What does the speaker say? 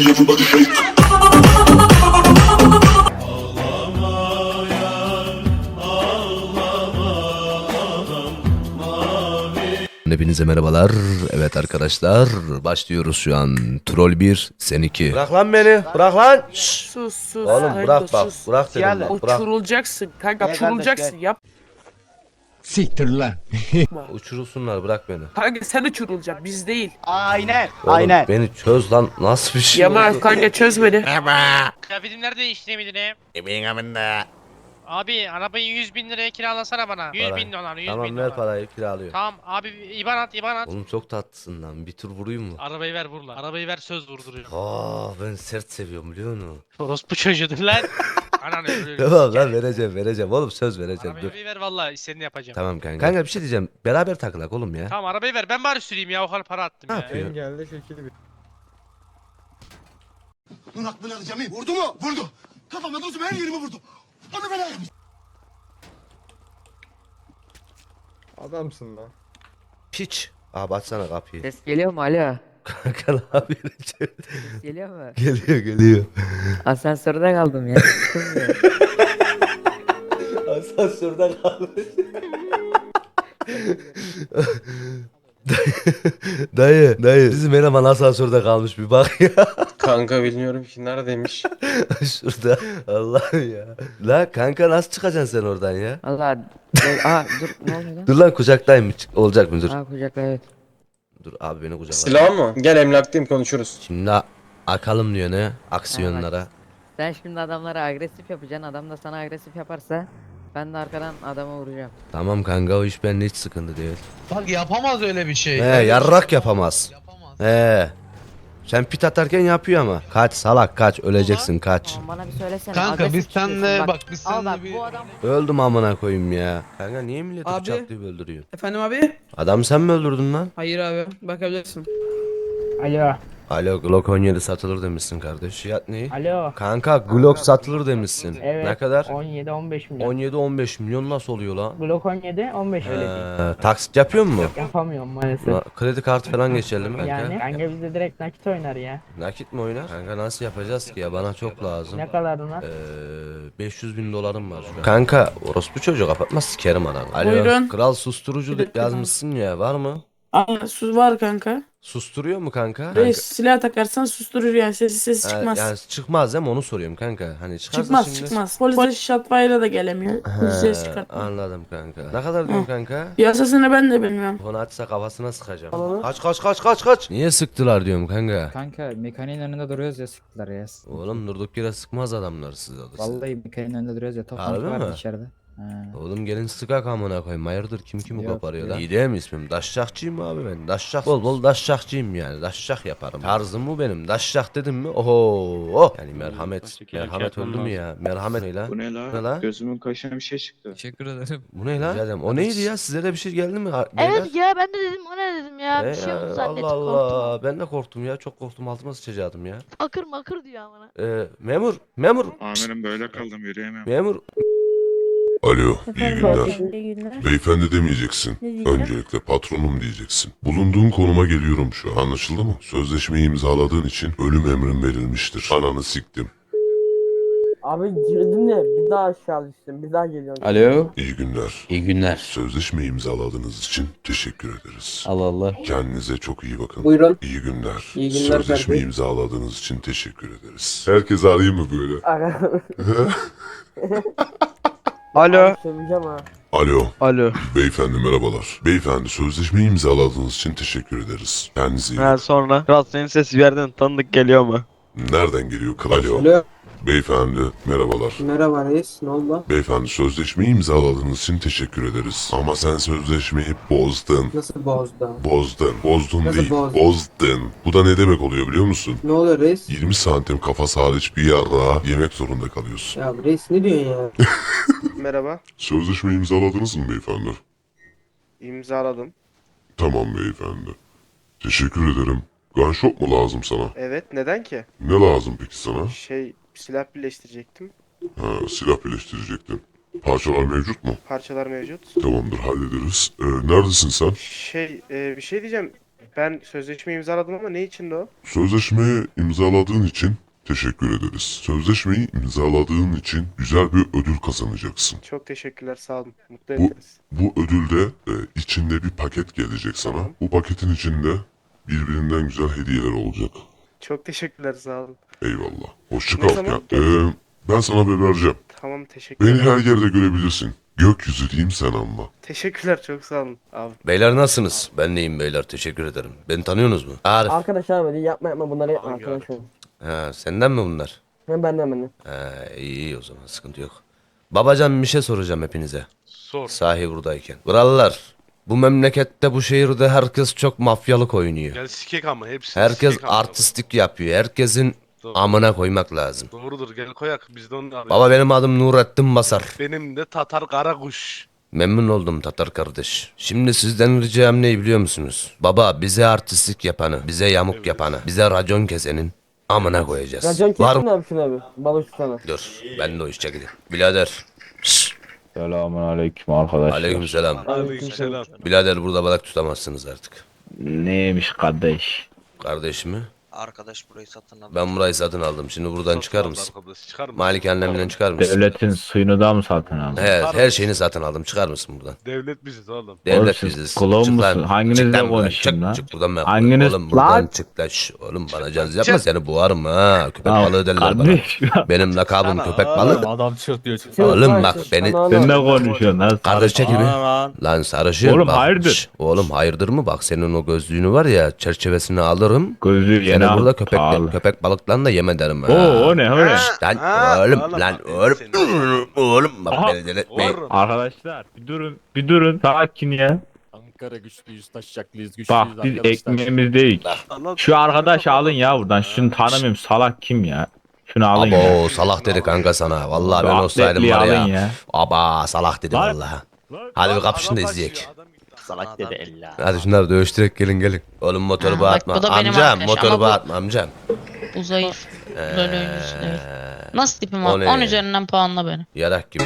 body, everybody shake. Hepinize merhabalar. Evet arkadaşlar başlıyoruz şu an. Troll 1, Sen 2. Bırak lan beni. Bırak lan. Şşş. Sus sus. Oğlum bırak bak. sus. Bırak dedim. Bırak. Uçurulacaksın kanka uçurulacaksın yap. Siktir lan. Uçurulsunlar bırak beni. Kanka sen uçurulacaksın biz değil. Aynen. Oğlum, Aynen. Beni çöz lan. Nasıl bir şey? Yaman kanka çöz beni. Kıyafetim nerede değiştiremedin Emeğin amında. Abi arabayı 100 bin liraya kiralasana bana. 100 Para. bin dolar 100 Tamam bin ver dolar. parayı kiralıyor. Tamam abi iban at iban at. Oğlum çok tatlısın lan. Bir tur vurayım mı? Arabayı ver vur lan. Arabayı ver söz vurduruyor. Aa ben sert seviyorum biliyor musun? Orospu çocuğudur lan. Ananı. Tamam lan vereceğim vereceğim oğlum söz vereceğim dur. Arabayı ver valla istediğini yapacağım. Tamam kanka. Kanka bir şey diyeceğim. Beraber takılak oğlum ya. Tamam arabayı ver ben bari süreyim ya o kadar para attım Ne ya. yapıyor? Bunun aklını alacağım. iyi. Vurdu mu? Vurdu. Kafama dostum her yerime vurdu. Onu ben. Adamsın lan. Piç. Abi açsana kapıyı. Ses geliyor mu alo? Kanka ne yapıyorsun? Geliyor mu? geliyor geliyor. Asansörde kaldım ya. Çıkılmıyor. Asansörden kalmış. dayı, dayı. Bizim eleman asansörde kalmış bir bak ya. Kanka bilmiyorum ki neredeymiş. Şurada. Allah'ım ya. La kanka nasıl çıkacaksın sen oradan ya? Valla. dur- Aa dur ne oluyor lan? Dur lan kucaktayım. Çık- Olacak mı dur? Aa kucakla evet. Dur abi beni kucakla. Silah mı? Gel emlaktayım konuşuruz. Şimdi akalım diyor ne? Aksiyonlara. Sen şimdi adamlara agresif yapacaksın. Adam da sana agresif yaparsa ben de arkadan adamı vuracağım. Tamam kanka o iş bende hiç sıkıntı değil. Bak yapamaz öyle bir şey. He yarrak yapamaz. Yapamaz. He. Sen pit atarken yapıyor ama. Kaç salak kaç öleceksin kaç. Tamam bana bir söylesene. Kanka agresif biz çıkıyorsun. senle bak biz Al bak senle bir bu adam Öldüm amına koyayım ya. Kanka niye milleti Abi. bıçaklayıp öldürüyor? Efendim abi? Adam sen mi öldürdün lan? Hayır abi bakabilirsin. Alo. Alo Glock 17 satılır demişsin kardeş. Fiyat ne? Alo. Kanka Glock satılır demişsin. Evet. Ne kadar? 17-15 milyon. 17-15 milyon nasıl oluyor lan? Glock 17 15 Ee, taksit yapıyor mu? Yapamıyorum maalesef. Na- Kredi kartı falan geçerli mi kanka? kanka bizde direkt nakit oynar ya. Nakit mi oynar? Kanka nasıl yapacağız ki ya? Bana çok lazım. kadar ona? Ee, 500 bin dolarım var şu an. Kanka orospu çocuğu kapatmaz sikerim adamı. Alo. Buyurun. Kral susturucu yazmışsın ya var mı? Aa sus var kanka. Susturuyor mu kanka? Reis silah takarsan susturur yani sesi sesi Ha, çıkmaz. yani çıkmaz değil mi onu soruyorum kanka. Hani çıkarsa çıkmaz şimdi... çıkmaz. Polis shotfire'a da gelemiyor. He, Ses çıkartma. anladım kanka. Ne kadar diyorsun kanka? Yasasını ben de bilmiyorum. Onu açsa kafasına sıkacağım. Kaç kaç kaç kaç kaç. Niye sıktılar diyorum kanka. Kanka mekaniğin önünde duruyoruz ya sıktılar ya. Oğlum durduk yere sıkmaz adamlar size. Vallahi mekaniğin önünde duruyoruz ya. Harbi Toplantı vardı mi? içeride. Ha. Oğlum gelin sıkak amına koyayım. Hayırdır kim kimi Yok, koparıyor yok. lan? İyi değil mi ismim? Daşşakçıyım abi ben. Daşşak. Bol bol daşşakçıyım yani. Daşşak yaparım. Tarzım bu benim. Daşşak dedim mi? Oho. Oh. Yani merhamet. Merhamet öldü mü ya? Merhamet ne lan? Bu ne la? Ne la? Gözümün kaşına bir şey çıktı. Teşekkür ederim. Bu ne lan? Rica ederim. O neydi ya? Size de bir şey geldi mi? ha- beyler? Evet ya ben de dedim o ne dedim ya. E bir şey ya, oldu zannettim Allah korktum. Allah. Ben de korktum ya. Çok korktum. Altıma sıçacaktım ya. Akır makır diyor amına. Ee, memur. Memur. Amirim böyle kaldım yürüyemem. Memur. Alo, iyi günler. İyi günler. Beyefendi demeyeceksin. Öncelikle patronum diyeceksin. Bulunduğun konuma geliyorum şu an. Anlaşıldı mı? Sözleşmeyi imzaladığın için ölüm emrin verilmiştir. Ananı siktim. Abi girdim de bir daha aşağı düştüm. Bir daha geliyorum. Alo. İyi günler. İyi günler. Sözleşmeyi imzaladığınız için teşekkür ederiz. Allah Allah. Kendinize çok iyi bakın. Buyurun. İyi günler. İyi günler Sözleşmeyi kardeşim. imzaladığınız için teşekkür ederiz. Herkes arayayım mı böyle? Ara. Alo. Söveceğim ha. Alo. Alo. Beyefendi merhabalar. Beyefendi sözleşmeyi imzaladığınız için teşekkür ederiz. Kendinize iyi Ha bakın. sonra. Kral senin ses bir yerden tanıdık geliyor mu? Nereden geliyor kral? Alo. Alo. Beyefendi merhabalar. Merhaba reis. Ne oldu? Beyefendi sözleşmeyi imzaladığınız için teşekkür ederiz. Ama sen sözleşmeyi bozdun. Nasıl bozdu? Bozdun. Bozdun Nasıl değil. bozdun? Bozdun. Bu da ne demek oluyor biliyor musun? Ne oluyor reis? 20 santim kafası hariç bir yarrağı yemek zorunda kalıyorsun. Ya reis ne diyorsun ya? Merhaba. Sözleşmeyi imzaladınız mı beyefendi? İmzaladım. Tamam beyefendi. Teşekkür ederim. Gunshot mu lazım sana? Evet neden ki? Ne lazım peki sana? Şey silah birleştirecektim. Ha, silah birleştirecektin. Parçalar mevcut mu? Parçalar mevcut. Tamamdır hallederiz. Ee, neredesin sen? Şey e, bir şey diyeceğim. Ben sözleşme imzaladım ama ne içindi o? Sözleşmeyi imzaladığın için teşekkür ederiz. Sözleşmeyi imzaladığın için güzel bir ödül kazanacaksın. Çok teşekkürler sağ olun. Mutlu Bu-. Bu ödülde e, içinde bir paket gelecek sana. Tamam. Bu paketin içinde birbirinden güzel hediyeler olacak. Çok teşekkürler sağ olun. Eyvallah. Hoşça Ne kal. zaman Ya, e, ben sana haber vereceğim. Tamam teşekkürler. Beni her yerde görebilirsin. Gökyüzü diyeyim sen anla. Teşekkürler çok sağ olun abi. Beyler nasılsınız? Ben neyim beyler teşekkür ederim. Beni tanıyorsunuz mu? Arif. Arkadaş abi yapma yapma bunları yapma arkadaş. Ha, senden mi bunlar? Hem benden benden. Ha, iyi iyi o zaman sıkıntı yok. Babacan bir şey soracağım hepinize. Sor. Sahi buradayken. Krallar. Bu memlekette bu şehirde herkes çok mafyalık oynuyor. Gel sikek ama hepsi. Herkes artistik yapıyor. Herkesin Doğru. amına koymak lazım. Doğrudur gel koyak biz de onu arıyoruz. Baba benim adım Nurettin Basar. Benim de Tatar Karakuş. Memnun oldum Tatar kardeş. Şimdi sizden ricam ne biliyor musunuz? Baba bize artistlik yapanı, bize yamuk yapanı, bize racon kesenin amına koyacağız. Racon mı? abi şunu abi. Balık sana. Dur ben de o işe gideyim. Birader. Şşş. Selamun aleyküm arkadaşlar. Aleykümselam. Aleykümselam. Birader burada balık tutamazsınız artık. Neymiş kardeş? Kardeşimi Arkadaş burayı satın aldı. ben burayı satın aldım. Şimdi buradan çıkar mısın? Arkadaş, Çıkar mısın? Malik annemden çıkar mısın? Devletin suyunu da mı satın aldın? Evet her şeyini satın aldım. Çıkar mısın buradan? Devlet biziz oğlum. Devlet siz biziz. kulağın Çık mısın? Hanginizle Çık lan buradan. konuşayım Çık, lan? Çık buradan ben. Hanginiz- Oğlum buradan Lan! çık lan. Şş, Oğlum bana caz yapma seni boğarım ha. Köpek balığı derler bana. Kardeş Benim lakabım köpek balığı. Adam çık diyor. Oğlum bak beni Sen ne konuşuyorsun lan? kardeş çekil bir. Lan sarışın Oğlum bak. hayırdır? şş, Oğlum hayırdır mı? Bak senin o gözlüğünü var ya çerçevesini alırım. Seni yine burada köpek, pahalı. köpek balıklarına da yem ederim ha. Oo o ne ne? Lan oğlum lan oğlum. seni- Oğlum bak beni delirtmeyin. Arkadaşlar bir durun bir durun sakin ya. Ankara güçlüyüz, taşacaklıyız, Bak biz ekmeğimiz değil. Şu arkadaş alın ya buradan. Şunu tanımıyorum salak kim ya? Şunu alın ya. Abo salak dedi kanka sana. Vallahi ben Atletli olsaydım var alın ya. ya. Aba salak dedi Lan. vallahi. Hadi bir kapışın da izleyek. Salak dedi ella. Hadi şunları dövüştürek gelin gelin. Oğlum motoru Ha, bağırtma. bak bu da benim Amcam arkadaş motoru bu- bağırtma amcam. Bu zayıf. LoL oyuncusu değil. Ee, Nasıl tipim O o? ne? 10 üzerinden puanla beni. Yarak gibi.